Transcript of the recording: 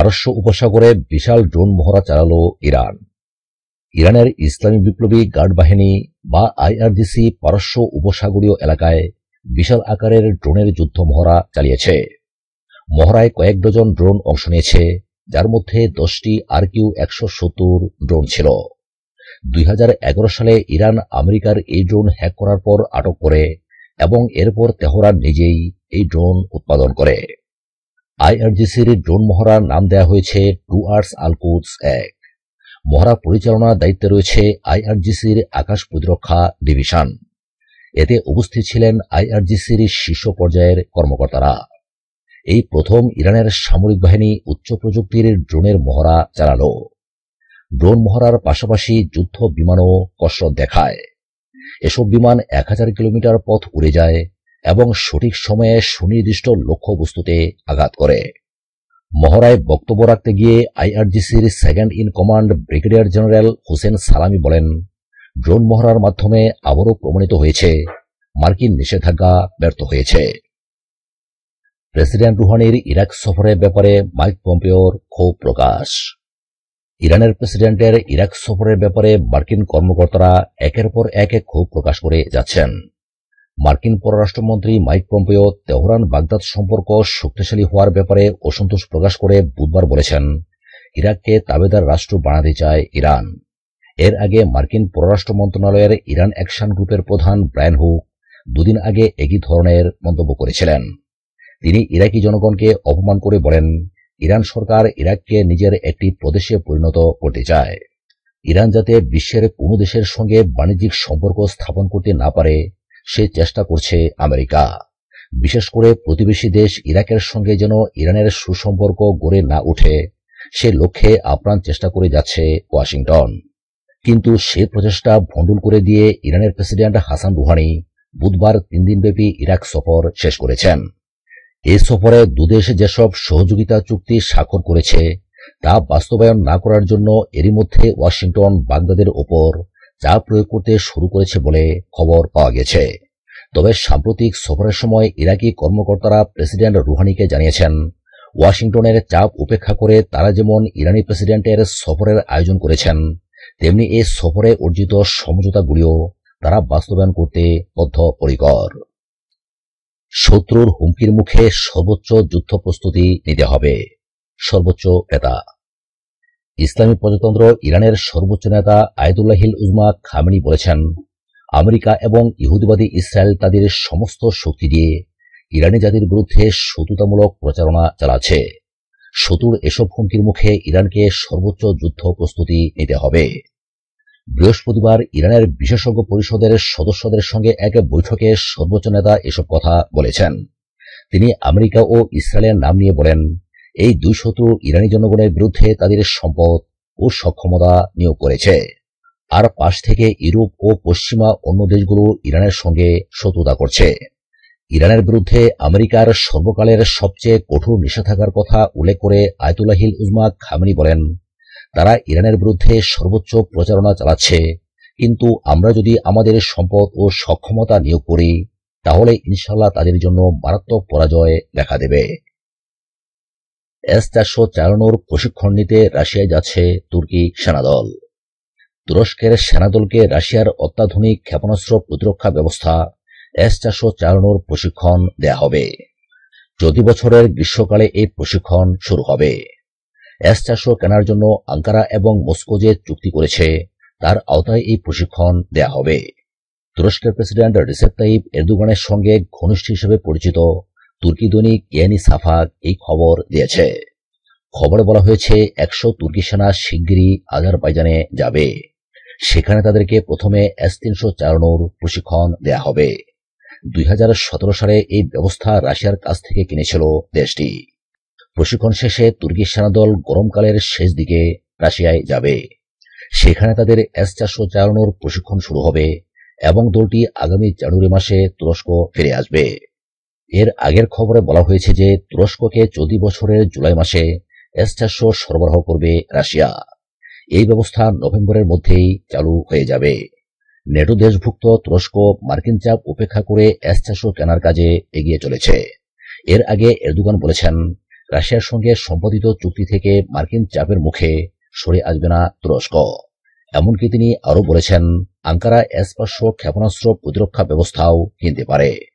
পারস্য উপসাগরে বিশাল ড্রোন মহড়া চালালো ইরান। ইরানের ইসলামী বিপ্লবী গার্ড বাহিনী বা আইআরজিসি পারস্য উপসাগরীয় এলাকায় বিশাল আকারের ড্রোনের যুদ্ধ মহড়া চালিয়েছে। মহড়ায় কয়েক ডজন ড্রোন অংশ নিয়েছে, যার মধ্যে দশটি আর কিউ একশো সত্তর ড্রোন ছিল। দুই হাজার এগারো সালে ইরান আমেরিকার এই ড্রোন হ্যাক করার পর আটক করে এবং এরপর তেহরান নিজেই এই ড্রোন উৎপাদন করে। আইআরজিসির ড্রোন মহড়ার নাম দেওয়া হয়েছে টু আর্টস আলকুদস এক। মহড়া পরিচালনার দায়িত্বে রয়েছে আইআরজিসির আকাশ প্রতিরক্ষা ডিভিশন। এতে উপস্থিত ছিলেন আইআরজিসির শীর্ষ পর্যায়ের কর্মকর্তারা। এই প্রথম ইরানের সামরিক বাহিনী উচ্চ প্রযুক্তির ড্রোনের মহড়া চালাল। ড্রোন মহড়ার পাশাপাশি যুদ্ধ বিমানও কসরত দেখায়। এসব বিমান এক হাজার কিলোমিটার পথ উড়ে যায় এবং সঠিক সময়ে সুনির্দিষ্ট লক্ষ্যবস্তুতে আঘাত করে। মহড়ায় বক্তব্য রাখতে গিয়ে আইআরজিসির second in command brigadier general Hossein Salami বলেন, ড্রোন মহড়ার মাধ্যমে আবারও প্রমাণিত হয়েছে, মার্কিন নিষেধাজ্ঞা ব্যর্থ হয়েছে। প্রেসিডেন্ট রুহানির ইরাক সফরের ব্যাপারে মাইক পম্পেওর ক্ষোভ প্রকাশ। ইরানের প্রেসিডেন্টের ইরাক সফরের ব্যাপারে মার্কিন কর্মকর্তারা একের পর এক ক্ষোভ প্রকাশ করে যাচ্ছেন। মার্কিন পররাষ্ট্রমন্ত্রী মাইক পম্পেও তেহরান বাগদাদ সম্পর্ক শক্তিশালী হওয়ার ব্যাপারে অসন্তোষ প্রকাশ করে বুধবার বলেছেন, ইরাককে তাবেদার রাষ্ট্র বানাতে চায় ইরান। এর আগে মার্কিন পররাষ্ট্র মন্ত্রণালয়ের ইরান অ্যাকশন গ্রুপের প্রধান ব্রায়ন হুক দুদিন আগে একই ধরনের মন্তব্য করেছিলেন। তিনি ইরাকি জনগণকে অপমান করে বলেন, ইরান সরকার ইরাককে নিজের একটি প্রদেশে পরিণত করতে চায়। ইরান যাতে বিশ্বের কোনো দেশের সঙ্গে বাণিজ্যিক সম্পর্ক স্থাপন করতে না পারে সে চেষ্টা করছে আমেরিকা। বিশেষ করে প্রতিবেশী দেশ ইরাকের সঙ্গে যেন ইরানের সুসম্পর্ক গড়ে না উঠে সে লক্ষ্যে আপ্রাণ চেষ্টা করে যাচ্ছে ওয়াশিংটন। কিন্তু সে প্রচেষ্টা ভণ্ডুল করে দিয়ে ইরানের প্রেসিডেন্ট হাসান রুহানি বুধবার তিন দিনব্যাপী ইরাক সফর শেষ করেছেন। এ সফরে দুদেশ যেসব সহযোগিতা চুক্তি স্বাক্ষর করেছে, তা বাস্তবায়ন না করার জন্য এরই মধ্যে ওয়াশিংটন বাগদাদের ওপর চাপ প্রয়োগ করতে শুরু করেছে বলে খবর পাওয়া গেছে তবে সাম্প্রতিক সফরের সময় ইরাকি কর্মকর্তারা প্রেসিডেন্ট রুহানিকে জানিয়েছেন, ওয়াশিংটনের চাপ উপেক্ষা করে তারা যেমন ইরানি প্রেসিডেন্টের সফরের আয়োজন করেছেন, তেমনি এ সফরে অর্জিত সমঝোতাগুলিও তারা বাস্তবায়ন করতে বদ্ধপরিকর। শত্রুর হুমকির মুখে সর্বোচ্চ যুদ্ধ প্রস্তুতি নিতে হবে, সর্বোচ্চ নেতা ইসলামী প্রজাতন্ত্র ইরানের সর্বোচ্চ নেতা আয়দুল্লাহিল উজমা খামেনি বলেছেন, আমেরিকা এবং ইহুদিবাদী ইসরায়েল তাদের সমস্ত শক্তি দিয়ে ইরানি জাতির বিরুদ্ধে শত্রুতামূলক প্রচারণা চালাচ্ছে। শত্রুর এসব হুমকির মুখে ইরানকে সর্বোচ্চ যুদ্ধ প্রস্তুতি নিতে হবে। বৃহস্পতিবার ইরানের বিশেষজ্ঞ পরিষদের সদস্যদের সঙ্গে এক বৈঠকে সর্বোচ্চ নেতা এসব কথা বলেছেন। তিনি আমেরিকা ও ইসরায়েলের নাম নিয়ে বলেন এই দুই শত্রু ইরানি জনগণের বিরুদ্ধে তাদের সম্পদ ও সক্ষমতা নিয়োগ করেছে। আর পাশ থেকে ইউরোপ ও পশ্চিমা অন্য দেশগুলো ইরানের সঙ্গে শত্রুতা করছে। ইরানের বিরুদ্ধে আমেরিকার সর্বকালের সবচেয়ে কঠোর নিষেধাজ্ঞার কথা উল্লেখ করে আয়তুল্লাহিল উজমা খামিনি বলেন, তারা ইরানের বিরুদ্ধে সর্বোচ্চ প্রচারণা চালাচ্ছে। কিন্তু আমরা যদি আমাদের সম্পদ ও সক্ষমতা নিয়োগ করি, তাহলে ইনশাল্লাহ তাদের জন্য মারাত্মক পরাজয় দেখা দেবে। এস চারশো চালানোর প্রশিক্ষণ নিতে রাশিয়ায় যাচ্ছে তুর্কি সেনাদল। তুরস্কের সেনাদলকে রাশিয়ার অত্যাধুনিক ক্ষেপণাস্ত্র প্রতিরক্ষা ব্যবস্থা এস চারশো চালানোর প্রশিক্ষণ দেয়া হবে। চলতি বছরের গ্রীষ্মকালে এই প্রশিক্ষণ শুরু হবে। এস চারশো কেনার জন্য আঙ্কারা এবং মস্কো যে চুক্তি করেছে, তার আওতায় এই প্রশিক্ষণ দেয়া হবে। তুরস্কের প্রেসিডেন্ট রিসেপ তাইব এরদোগানের সঙ্গে ঘনিষ্ঠ হিসেবে পরিচিত তুর্কি দৈনিক ইয়ানি সাফাক এই খবর দিয়েছে। খবরে বলা হয়েছে, একশো তুর্কি সেনা শিগগিরই আজারবাইজানে যাবে। সেখানে তাদেরকে প্রথমে এস তিনশো চালানোর প্রশিক্ষণ দেয়া হবে। দুই হাজার সতেরো সালে এই ব্যবস্থা রাশিয়ার কাছ থেকে কিনেছিল দেশটি। প্রশিক্ষণ শেষে তুর্কি সেনাদল গরমকালের শেষ দিকে রাশিয়ায় যাবে। সেখানে তাদের এস চারশো চালানোর প্রশিক্ষণ শুরু হবে এবং দলটি আগামী জানুয়ারি মাসে তুরস্ক ফিরে আসবে। এর আগের খবরে বলা হয়েছে যে তুরস্ককে চলতি বছরের জুলাই মাসে এস সরবরাহ করবে রাশিয়া। এই ব্যবস্থা নভেম্বরের মধ্যেই চালু হয়ে যাবে। নেটো দেশভুক্ত তুরস্ক মার্কিন চাপ উপেক্ষা করে এস কেনার কাজে এগিয়ে চলেছে। এর আগে এরদোগান বলেছেন, রাশিয়ার সঙ্গে সম্পাদিত চুক্তি থেকে মার্কিন চাপের মুখে সরে আসবে না তুরস্ক। এমনকি তিনি আরও বলেছেন, আঙ্কারা এস পাঁচশো ক্ষেপণাস্ত্র প্রতিরক্ষা ব্যবস্থাও কিনতে পারে।